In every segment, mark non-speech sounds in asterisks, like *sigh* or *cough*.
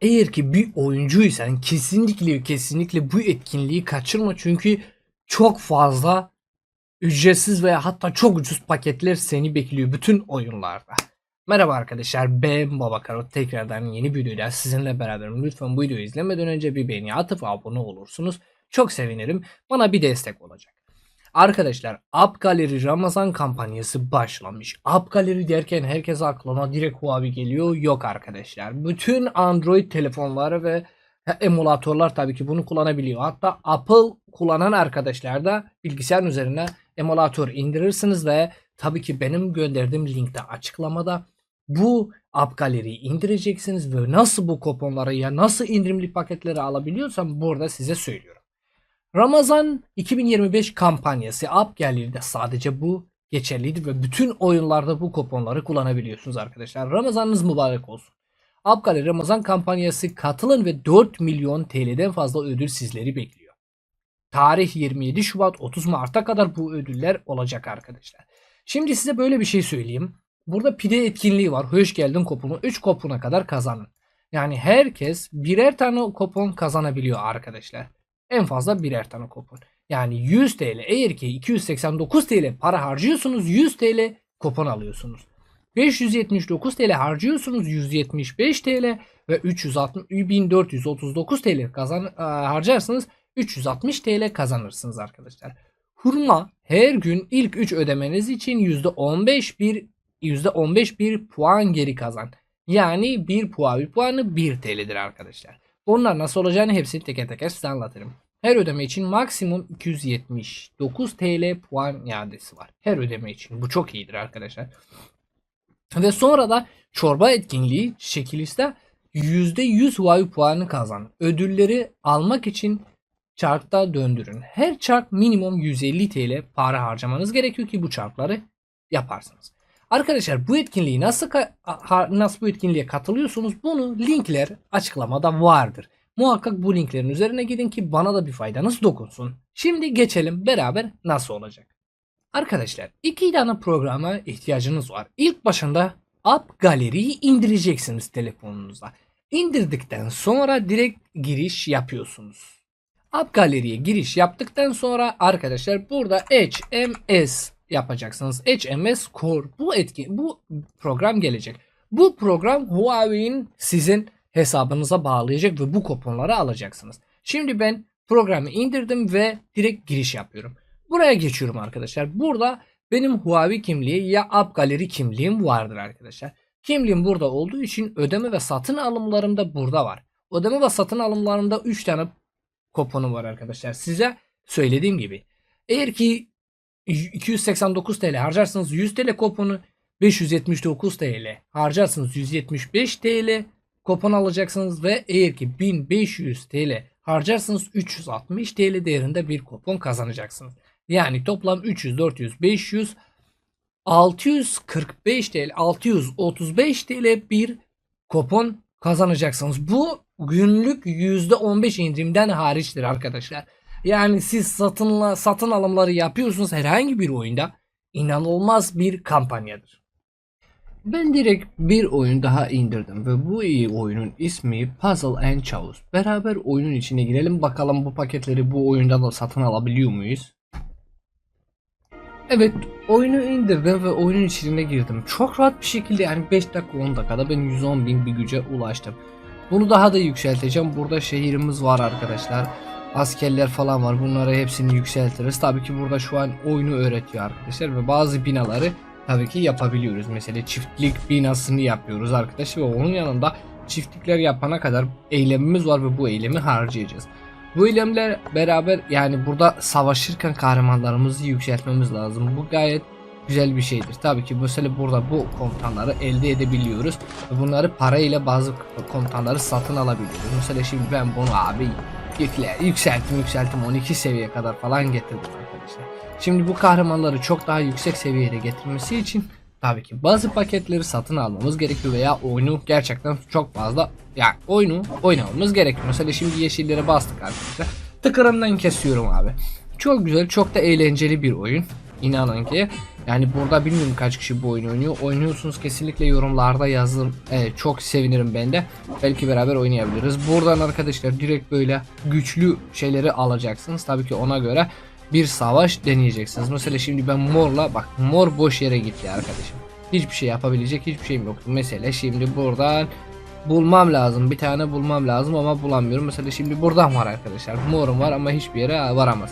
eğer ki bir oyuncuysan kesinlikle kesinlikle bu etkinliği kaçırma çünkü çok fazla ücretsiz veya hatta çok ucuz paketler seni bekliyor bütün oyunlarda. Merhaba arkadaşlar ben Baba Karot tekrardan yeni bir videoyla sizinle beraberim. Lütfen bu videoyu izlemeden önce bir beğeni atıp abone olursunuz. Çok sevinirim. Bana bir destek olacak. Arkadaşlar App Gallery Ramazan kampanyası başlamış. App Gallery derken herkes aklına direkt Huawei geliyor. Yok arkadaşlar. Bütün Android telefonları ve emülatörler tabii ki bunu kullanabiliyor. Hatta Apple kullanan arkadaşlar da bilgisayarın üzerine emülatör indirirsiniz ve tabii ki benim gönderdiğim linkte açıklamada bu App Gallery'yi indireceksiniz ve nasıl bu kuponları ya nasıl indirimli paketleri alabiliyorsam burada size söylüyorum. Ramazan 2025 kampanyası App Gallery'de sadece bu geçerliydi ve bütün oyunlarda bu kuponları kullanabiliyorsunuz arkadaşlar. Ramazanınız mübarek olsun. App Gallery Ramazan kampanyası katılın ve 4 milyon TL'den fazla ödül sizleri bekliyor. Tarih 27 Şubat 30 Mart'a kadar bu ödüller olacak arkadaşlar. Şimdi size böyle bir şey söyleyeyim. Burada pide etkinliği var. Hoş geldin kuponu 3 kupona kadar kazanın. Yani herkes birer tane kupon kazanabiliyor arkadaşlar. En fazla birer tane kupon. Yani 100 TL eğer ki 289 TL para harcıyorsunuz 100 TL kupon alıyorsunuz. 579 TL harcıyorsunuz 175 TL ve 360 1439 TL kazan e, harcarsınız 360 TL kazanırsınız arkadaşlar. Hurma her gün ilk 3 ödemeniz için %15 bir %15 bir puan geri kazan. Yani 1 puan bir puanı 1 TL'dir arkadaşlar. Bunlar nasıl olacağını hepsini teker teker size anlatırım. Her ödeme için maksimum 279 TL puan iadesi var. Her ödeme için. Bu çok iyidir arkadaşlar. Ve sonra da çorba etkinliği şekiliste %100 Huawei puanı kazan. Ödülleri almak için çarkta döndürün. Her çark minimum 150 TL para harcamanız gerekiyor ki bu çarkları yaparsınız. Arkadaşlar bu etkinliği nasıl nasıl bu etkinliğe katılıyorsunuz? Bunu linkler açıklamada vardır. Muhakkak bu linklerin üzerine gidin ki bana da bir faydanız dokunsun. Şimdi geçelim beraber nasıl olacak. Arkadaşlar iki tane programa ihtiyacınız var. İlk başında App Gallery'yi indireceksiniz telefonunuza. İndirdikten sonra direkt giriş yapıyorsunuz. App Gallery'ye giriş yaptıktan sonra arkadaşlar burada HMS yapacaksınız. HMS Core bu etki bu program gelecek. Bu program Huawei'in sizin hesabınıza bağlayacak ve bu kuponları alacaksınız. Şimdi ben programı indirdim ve direkt giriş yapıyorum. Buraya geçiyorum arkadaşlar. Burada benim Huawei kimliği ya App Gallery kimliğim vardır arkadaşlar. Kimliğim burada olduğu için ödeme ve satın alımlarım da burada var. Ödeme ve satın alımlarımda 3 tane kuponum var arkadaşlar. Size söylediğim gibi. Eğer ki 289 TL harcarsınız 100 TL kuponu 579 TL harcarsınız 175 TL kupon alacaksınız ve eğer ki 1500 TL harcarsınız 360 TL değerinde bir kupon kazanacaksınız. Yani toplam 300, 400, 500, 645 TL, 635 TL bir kupon kazanacaksınız. Bu günlük %15 indirimden hariçtir arkadaşlar. Yani siz satınla, satın alımları yapıyorsunuz herhangi bir oyunda inanılmaz bir kampanyadır. Ben direkt bir oyun daha indirdim ve bu iyi oyunun ismi Puzzle and Chaos. Beraber oyunun içine girelim bakalım bu paketleri bu oyunda da satın alabiliyor muyuz? Evet oyunu indirdim ve oyunun içine girdim. Çok rahat bir şekilde yani 5 dakika 10 dakikada ben 110 bin bir güce ulaştım. Bunu daha da yükselteceğim. Burada şehrimiz var arkadaşlar. Askerler falan var. Bunları hepsini yükseltiriz. Tabii ki burada şu an oyunu öğretiyor arkadaşlar ve bazı binaları tabii ki yapabiliyoruz. Mesela çiftlik binasını yapıyoruz arkadaşlar ve onun yanında çiftlikler yapana kadar eylemimiz var ve bu eylemi harcayacağız. Bu eylemler beraber yani burada savaşırken kahramanlarımızı yükseltmemiz lazım. Bu gayet güzel bir şeydir. Tabii ki mesela burada bu komutanları elde edebiliyoruz. Bunları parayla bazı komutanları satın alabiliyoruz. Mesela şimdi ben bunu abi yükle, yükselttim yükselttim 12 seviye kadar falan getirdim arkadaşlar. Şimdi bu kahramanları çok daha yüksek seviyede getirmesi için tabii ki bazı paketleri satın almamız gerekiyor veya oyunu gerçekten çok fazla yani oyunu oynamamız gerekiyor. Mesela şimdi yeşillere bastık arkadaşlar. Tıkırından kesiyorum abi. Çok güzel, çok da eğlenceli bir oyun. İnanın ki. Yani burada bilmiyorum kaç kişi bu oyunu oynuyor. Oynuyorsunuz kesinlikle yorumlarda yazın. Evet, çok sevinirim ben de. Belki beraber oynayabiliriz. Buradan arkadaşlar direkt böyle güçlü şeyleri alacaksınız. Tabii ki ona göre bir savaş deneyeceksiniz. Mesela şimdi ben morla bak mor boş yere gitti arkadaşım. Hiçbir şey yapabilecek hiçbir şeyim yoktu. Mesela şimdi buradan bulmam lazım. Bir tane bulmam lazım ama bulamıyorum. Mesela şimdi buradan var arkadaşlar. Morum var ama hiçbir yere varamaz.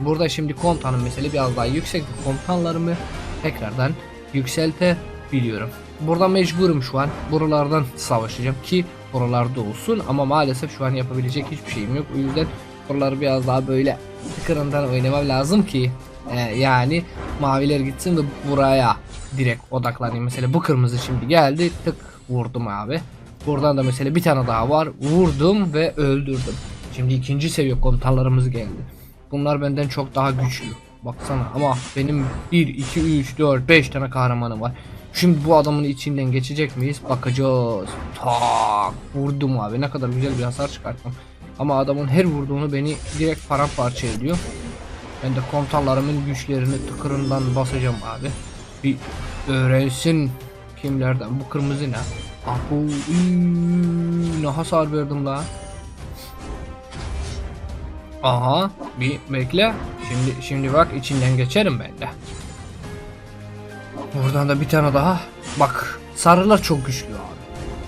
Burada şimdi komutanım mesela biraz daha yüksek komutanlarımı tekrardan yükseltebiliyorum. Burada mecburum şu an. Buralardan savaşacağım ki buralarda olsun ama maalesef şu an yapabilecek hiçbir şeyim yok. O yüzden buraları biraz daha böyle tıkırından oynamam lazım ki e, yani maviler gitsin de buraya direkt odaklanayım. Mesela bu kırmızı şimdi geldi tık vurdum abi. Buradan da mesela bir tane daha var. Vurdum ve öldürdüm. Şimdi ikinci seviye komutanlarımız geldi. Bunlar benden çok daha güçlü. Baksana ama benim 1, 2, 3, 4, 5 tane kahramanım var. Şimdi bu adamın içinden geçecek miyiz? Bakacağız. Tak vurdum abi. Ne kadar güzel bir hasar çıkarttım. Ama adamın her vurduğunu beni direkt paramparça ediyor. Ben de komutanlarımın güçlerini tıkırından basacağım abi. Bir öğrensin kimlerden. Bu kırmızı ne? Abu üü, ne hasar verdim la. Aha bir bekle. Şimdi şimdi bak içinden geçerim ben de. Buradan da bir tane daha. Bak sarılar çok güçlü abi.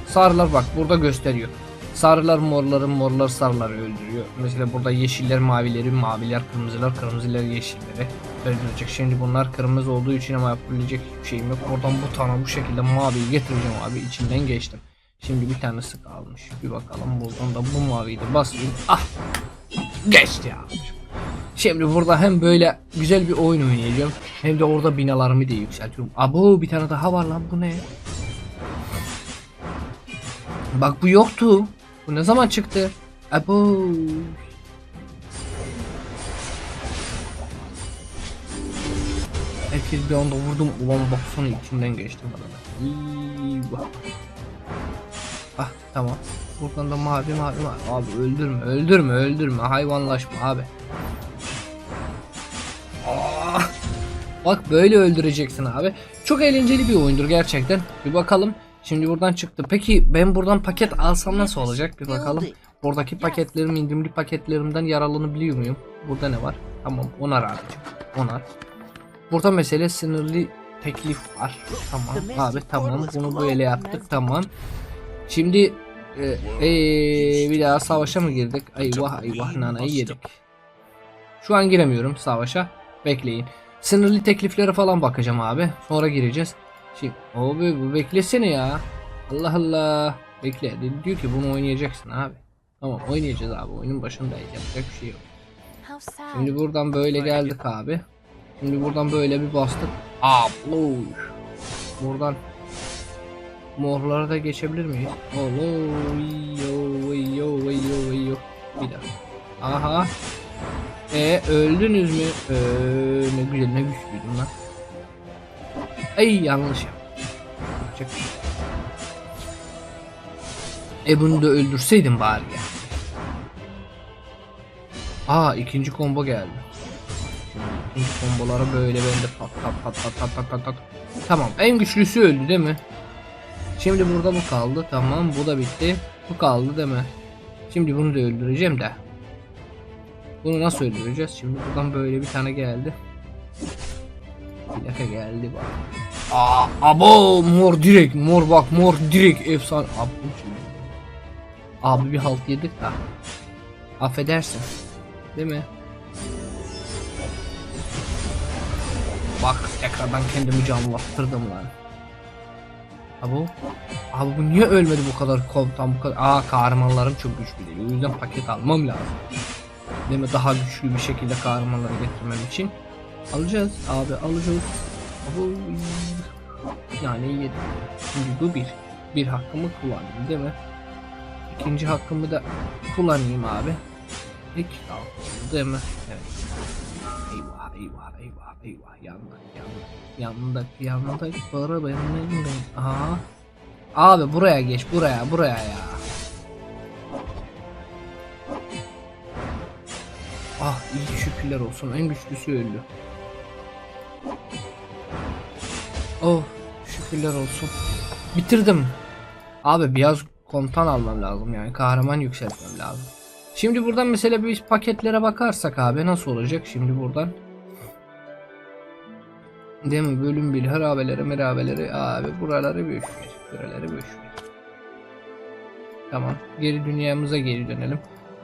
Sarılar bak burada gösteriyor. Sarılar morları, morlar sarıları öldürüyor. Mesela burada yeşiller mavileri, maviler kırmızılar, kırmızılar yeşilleri öldürecek. Şimdi bunlar kırmızı olduğu için ama yapabilecek hiçbir şeyim yok. Oradan bu tane bu şekilde maviyi getireceğim abi. içinden geçtim. Şimdi bir tanesi kalmış. Bir bakalım buradan da bu maviyi de basayım. Ah! Geçti abi. Şimdi burada hem böyle güzel bir oyun oynayacağım hem de orada binalarımı da yükseltiyorum. Abo bir tane daha var lan bu ne? Bak bu yoktu. Bu ne zaman çıktı? Abo. Herkes bir anda vurdum. Ulan baksana içinden geçtim adamı. İyi bak. Ah tamam. Buradan da mavi mavi mavi. Abi öldürme öldürme öldürme. Hayvanlaşma abi. Ah! Bak böyle öldüreceksin abi. Çok eğlenceli bir oyundur gerçekten. Bir bakalım. Şimdi buradan çıktı. Peki ben buradan paket alsam nasıl olacak? Bir bakalım. Buradaki paketlerim indirimli paketlerimden yararlanabiliyor muyum? Burada ne var? Tamam onar abicim. Onar. Burada mesele sınırlı teklif var. Tamam abi tamam bunu böyle yaptık tamam. Şimdi e, ee, bir daha savaşa mı girdik? Eyvah eyvah nanayı yedik. Şu an giremiyorum savaşa. Bekleyin. Sınırlı tekliflere falan bakacağım abi. Sonra gireceğiz. Şimdi abi bu beklesene ya. Allah Allah. Bekle. Diyor ki bunu oynayacaksın abi. Tamam oynayacağız abi. Oyunun başındayız. Yapacak bir şey yok. Şimdi buradan böyle geldik abi. Şimdi buradan böyle bir bastık. Ablo. Buradan Morlara da geçebilir miyiz? Olo yo yo yo yo Bir dakika. Aha. E öldünüz mü? Ee, ne güzel ne güçlüydüm lan. Ay yanlış yaptım. Şey e bunu da öldürseydim bari ya. Aa ikinci combo geldi. İkinci komboları böyle bende pat pat pat pat pat pat pat. Tamam en güçlüsü öldü değil mi? Şimdi burada bu kaldı tamam bu da bitti. Bu kaldı değil mi? Şimdi bunu da öldüreceğim de. Bunu nasıl öldüreceğiz? Şimdi buradan böyle bir tane geldi. Dakika geldi bak. Aa, abo mor direkt mor bak mor direkt efsane. Abi, abi bir halt yedik da. Affedersin. Değil mi? Bak tekrardan kendimi canlattırdım lan. Abi Abi bu niye ölmedi bu kadar komutan bu kadar? Aa kahramanlarım çok güçlü değil. O yüzden paket almam lazım. Değil mi? Daha güçlü bir şekilde kahramanları getirmem için. Alacağız abi alacağız. Abi yani yedim. Şimdi bu bir. Bir hakkımı kullanayım değil mi? İkinci hakkımı da kullanayım abi. İki kaldı değil mi? Evet. Eyvah eyvah eyvah yandık yandık yandık yandık para benim aha abi buraya geç buraya buraya ya ah iyi şükürler olsun en güçlüsü öldü Oh şükürler olsun. Bitirdim. Abi biraz komutan almam lazım yani kahraman yükseltmem lazım. Şimdi buradan mesela biz paketlere bakarsak abi nasıl olacak şimdi buradan? Değil mi? Bölüm bir harabeleri merabeleri abi buraları boş ver. Buraları boş ver. Tamam. Geri dünyamıza geri dönelim.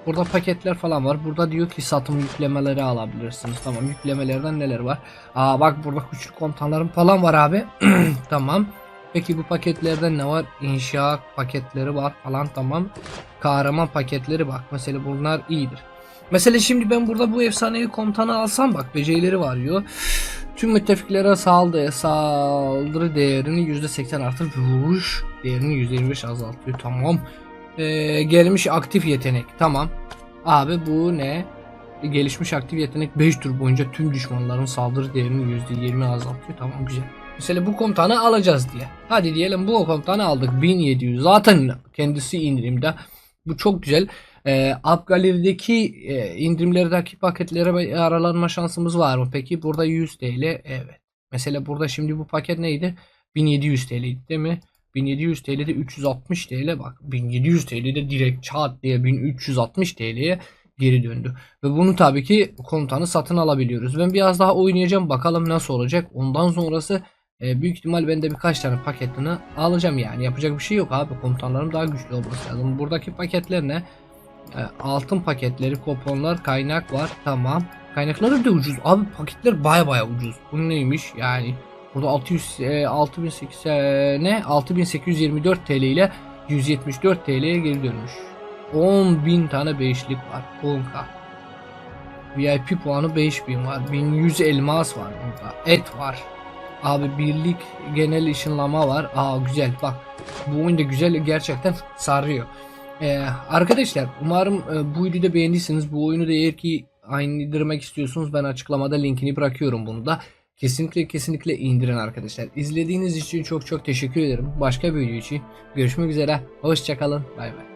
Burada paketler falan var. Burada diyor ki satım yüklemeleri alabilirsiniz. Tamam yüklemelerden neler var? Aa bak burada küçük komutanlarım falan var abi. *clears throat* tamam. Peki bu paketlerden ne var? İnşaat paketleri var falan tamam. Kahraman paketleri bak. Mesela bunlar iyidir. Mesela şimdi ben burada bu efsanevi komutanı alsam bak becerileri var diyor. Tüm müttefiklere saldırı, saldırı değerini %80 artır. Vuruş değerini %25 azaltıyor. Tamam. Ee, gelmiş aktif yetenek. Tamam. Abi bu ne? Gelişmiş aktif yetenek 5 tur boyunca tüm düşmanların saldırı değerini %20 azaltıyor. Tamam güzel. Mesela bu komutanı alacağız diye. Hadi diyelim bu komutanı aldık. 1700. Zaten kendisi indirimde. Bu çok güzel. Ee, Upgalery'deki e, indirimlerdeki paketlere aralanma şansımız var mı? Peki burada 100 TL. Evet. Mesela burada şimdi bu paket neydi? 1700 TL değil mi? 1700 TL'de 360 TL bak 1700 TL'de direkt çat diye 1360 TL'ye geri döndü. Ve bunu tabii ki komutanı satın alabiliyoruz. Ben biraz daha oynayacağım bakalım nasıl olacak. Ondan sonrası e, büyük ihtimal ben de birkaç tane paketini alacağım yani. Yapacak bir şey yok abi. Komutanlarım daha güçlü olması lazım. Buradaki paketler ne? E, altın paketleri, kuponlar, kaynak var. Tamam. Kaynakları da ucuz. Abi paketler baya baya ucuz. Bu neymiş yani? Burada 600 e, 6800 e, ne? 6824 TL ile 174 TL'ye geri dönmüş. 10.000 tane beşlik var. 10k. VIP puanı 5000 var. 1100 elmas var burada. Et var. Abi birlik genel ışınlama var. Aa güzel bak. Bu oyun da güzel gerçekten sarıyor. Ee, arkadaşlar umarım e, bu videoyu da beğendiyseniz bu oyunu da eğer ki aynı indirmek istiyorsunuz ben açıklamada linkini bırakıyorum bunu da. Kesinlikle kesinlikle indirin arkadaşlar. İzlediğiniz için çok çok teşekkür ederim. Başka bir video için görüşmek üzere. Hoşçakalın. Bay bay.